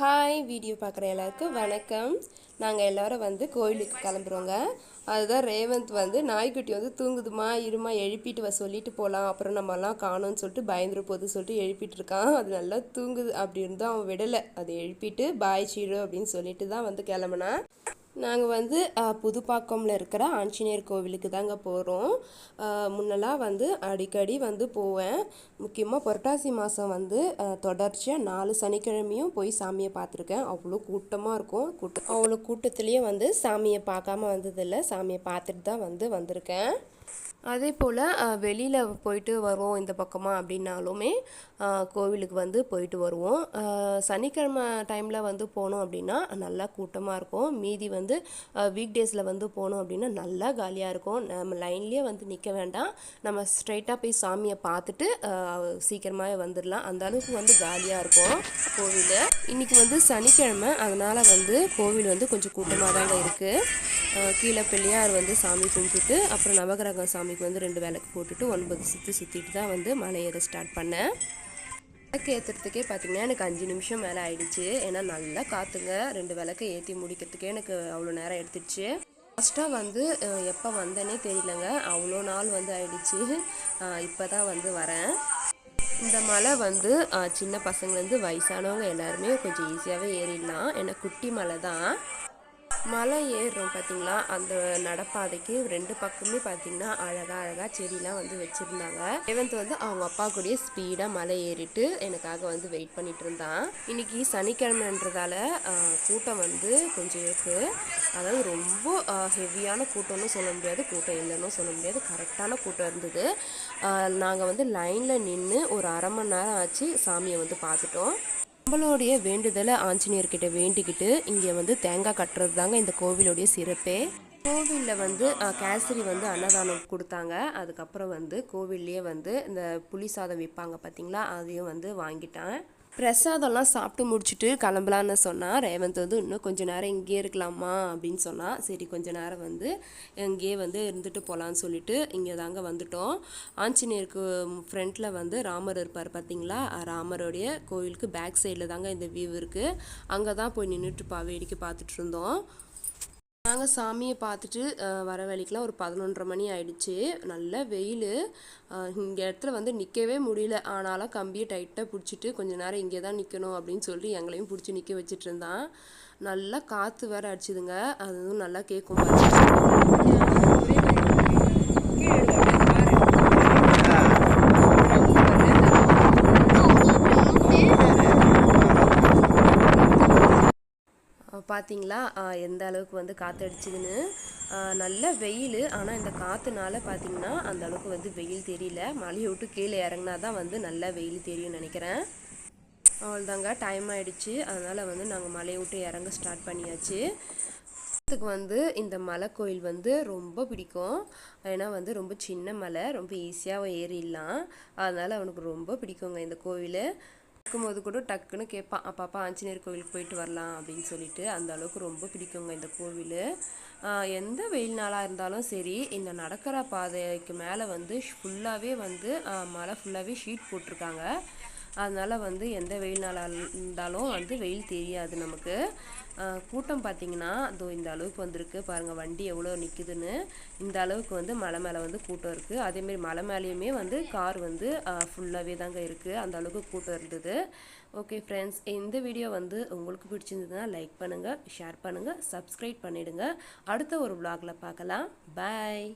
Hi video பார்க்குற எல்லாருக்கும் வணக்கம். நாங்கள் எல்லாரும் வந்து கோயிலுக்கு கிளம்புறோங்க. அதுதான் ரேவந்த் வந்து நாய்க்குட்டி வந்து தூங்குதுமா? இருமா? எழுப்பிட்டு வ சொல்லிட்டு போகலாம் அப்புறம் நம்மலாம் காணோம்னு சொல்லிட்டு பயந்துரு போது சொல்லிட்டு எழுப்பிட்டு இருக்கான். அது நல்லா தூங்குது அப்படி இருந்தும் அவன் விடலை. அதை எழுப்பிட்டு பாய் சீரு அப்படின்னு சொல்லிட்டு தான் வந்து கிளம்புனான். நாங்கள் வந்து புதுப்பாக்கமில் புதுப்பாக்கம்ல இருக்கிற ஆஞ்சநேயர் கோவிலுக்கு தாங்க போகிறோம் முன்னெல்லாம் வந்து அடிக்கடி வந்து போவேன். முக்கியமாக புரட்டாசி மாதம் வந்து தொடர்ச்சியாக நாலு சனிக்கிழமையும் போய் சாமியை பார்த்துருக்கேன். அவ்வளோ கூட்டமாக இருக்கும். கூட்டம் அவ்வளோ கூட்டத்துலேயும் வந்து சாமியை பார்க்காம வந்ததில்லை. சாமியை பார்த்துட்டு தான் வந்து வந்திருக்கேன். அதே போல் வெளியில் போயிட்டு வரோம் இந்த பக்கமாக அப்படின்னாலுமே கோவிலுக்கு வந்து போயிட்டு வருவோம். சனிக்கிழமை டைமில் வந்து போனோம் அப்படின்னா நல்லா கூட்டமாக இருக்கும். மீதி வந்து வீக் டேஸில் வந்து போனோம் அப்படின்னா நல்லா காலியாக இருக்கும். நம்ம லைன்லேயே வந்து நிற்க வேண்டாம். நம்ம ஸ்ட்ரைட்டாக போய் சாமியை பார்த்துட்டு சீக்கிரமாகவே வந்துடலாம் அந்த அளவுக்கு வந்து காலியாக இருக்கும் கோவில். இன்னைக்கு வந்து சனிக்கிழமை. அதனால் வந்து கோவில் வந்து கொஞ்சம் கூட்டமாக தாங்க இருக்குது கீழே பிள்ளையார் வந்து சாமி கும்பிட்டுட்டு அப்புறம் நவகிரக சாமிக்கு வந்து ரெண்டு விளக்கு போட்டுட்டு ஒன்பது சுற்றி சுற்றிட்டு தான் வந்து மலை ஏற ஸ்டார்ட் பண்ணேன். விளக்கு ஏற்றுறதுக்கே பார்த்தீங்கன்னா எனக்கு அஞ்சு நிமிஷம் மேலே ஆயிடுச்சு. ஏன்னா நல்லா காற்றுங்க ரெண்டு விளக்கை ஏற்றி முடிக்கிறதுக்கே எனக்கு அவ்வளோ நேரம் எடுத்துடுச்சு ஃபஸ்ட்டாக வந்து எப்போ வந்தேனே தெரியலங்க. அவ்வளோ நாள் வந்து ஆயிடுச்சு. இப்போ தான் வந்து வரேன். இந்த மலை வந்து சின்ன பசங்கள்லேருந்து வயசானவங்க எல்லாருமே கொஞ்சம் ஈஸியாகவே ஏறிடலாம். ஏன்னா குட்டி மலை தான் மலை ஏறுறோம் பார்த்தீங்களா அந்த நடப்பாதைக்கு ரெண்டு பக்கமே பார்த்தீங்கன்னா அழகாக அழகாக செடிலாம் வந்து வச்சுருந்தாங்க. ரேவந்த் வந்து அவங்க அப்பா கூடயே ஸ்பீடாக மலை ஏறிட்டு எனக்காக வந்து வெயிட் பண்ணிட்டு இருந்தான். இன்னைக்கு சனிக்கிழமைன்றதால கூட்டம் வந்து கொஞ்சம் இருக்குது அதாவது ரொம்ப ஹெவியான கூட்டம்னு சொல்ல முடியாது. கூட்டம் இல்லைன்னு சொல்ல முடியாது. கரெக்டான கூட்டம் இருந்தது. நாங்கள் வந்து லைனில் நின்று ஒரு அரை மணி நேரம் ஆச்சு சாமியை வந்து பார்த்துட்டோம். நம்மளுடைய வேண்டுதலை ஆஞ்சநேயர்கிட்ட வேண்டிக்கிட்டு இங்கே வந்து தேங்காய் கட்டுறது தாங்க இந்த கோவிலுடைய சிறப்பே. கோவிலில் வந்து கேசரி வந்து அன்னதானம் கொடுத்தாங்க. அதுக்கப்புறம் வந்து கோவில்லையே வந்து இந்த புளி சாதம் விற்பாங்க பார்த்தீங்களா அதையும் வந்து வாங்கிட்டேன் பிரசாதம்லாம் சாப்பிட்டு முடிச்சுட்டு கிளம்பலான்னு சொன்னால் ரேவந்த் வந்து இன்னும் கொஞ்சம் நேரம் இங்கேயே இருக்கலாமா அப்படின்னு சொன்னால் சரி கொஞ்ச நேரம் வந்து இங்கேயே வந்து இருந்துட்டு போகலான்னு சொல்லிட்டு இங்கே தாங்க வந்துட்டோம். ஆஞ்சநேயருக்கு ஃப்ரண்ட்டில் வந்து ராமர் இருப்பார் பார்த்தீங்களா ராமருடைய கோவிலுக்கு பேக் சைடில் தாங்க இந்த வியூ இருக்குது அங்கே தான் போய் நின்றுட்டு பா வேடிக்கை பார்த்துட்டு இருந்தோம். நாங்கள் சாமியை பார்த்துட்டு வர வழிக்கெலாம் ஒரு பதினொன்றரை மணி ஆயிடுச்சு. நல்ல வெயில். இங்கே இடத்துல வந்து நிற்கவே முடியல. ஆனாலும் கம்பியை டைட்டாக பிடிச்சிட்டு கொஞ்ச நேரம் இங்கே தான் நிற்கணும் அப்படின்னு சொல்லி எங்களையும் பிடிச்சி நிற்க வச்சுட்டு இருந்தான். நல்லா காற்று வேற அடிச்சுதுங்க. அதுவும் நல்லா கேட்கும். பார்த்தீங்களா? எந்த அளவுக்கு வந்து காற்றடிச்சிதுன்னு நல்ல வெயில். ஆனால் இந்த காற்றுனால பார்த்தீங்கன்னா அந்த அளவுக்கு வந்து வெயில் தெரியல. மலையை விட்டு கீழே இறங்கினா தான் வந்து நல்லா வெயில் தெரியும்னு நினைக்கிறேன். அவ்வளோதாங்க டைம் ஆகிடுச்சு அதனால் வந்து நாங்கள் மலையை விட்டு இறங்க ஸ்டார்ட் பண்ணியாச்சு. அதுக்கு வந்து இந்த மலை கோயில் வந்து ரொம்ப பிடிக்கும். ஏன்னா வந்து ரொம்ப சின்ன மலை. ரொம்ப ஈஸியாக ஏறிடலாம். அதனால் அவனுக்கு ரொம்ப பிடிக்குங்க இந்த கோவில் இருக்கும்போது கூட டக்குன்னு கேட்பான். அப்பாப்பா ஆஞ்சநேயர் கோவிலுக்கு போயிட்டு வரலாம் அப்படின்னு சொல்லிட்டு அந்த அளவுக்கு ரொம்ப பிடிக்குங்க இந்த கோவில். எந்த வெயில் நாளாக இருந்தாலும் சரி இந்த நடக்கிற பாதைக்கு மேலே வந்து ஃபுல்லாகவே வந்து ஆஹ், மலை ஃபுல்லாகவே ஷீட் போட்டிருக்காங்க. அதனால் வந்து எந்த வெயில் நாளாக இருந்தாலும் வந்து வெயில் தெரியாது நமக்கு. கூட்டம் பார்த்தீங்கன்னா அதோ இந்த அளவுக்கு வந்திருக்கு. பாருங்கள் வண்டி எவ்வளோ நிற்குதுன்னு இந்த அளவுக்கு வந்து மலை மேலே வந்து கூட்டம் இருக்குது அதேமாரி மலை மேலேயுமே வந்து கார் வந்து ஃபுல்லாகவே தாங்க இருக்குது அந்த அளவுக்கு கூட்டம் இருந்தது. ஓகே ஃப்ரெண்ட்ஸ் இந்த வீடியோ வந்து உங்களுக்கு பிடிச்சிருந்ததுன்னா லைக் பண்ணுங்கள் ஷேர் பண்ணுங்கள் சப்ஸ்கிரைப் பண்ணிவிடுங்க அடுத்த ஒரு vlogல பார்க்கலாம் பாய்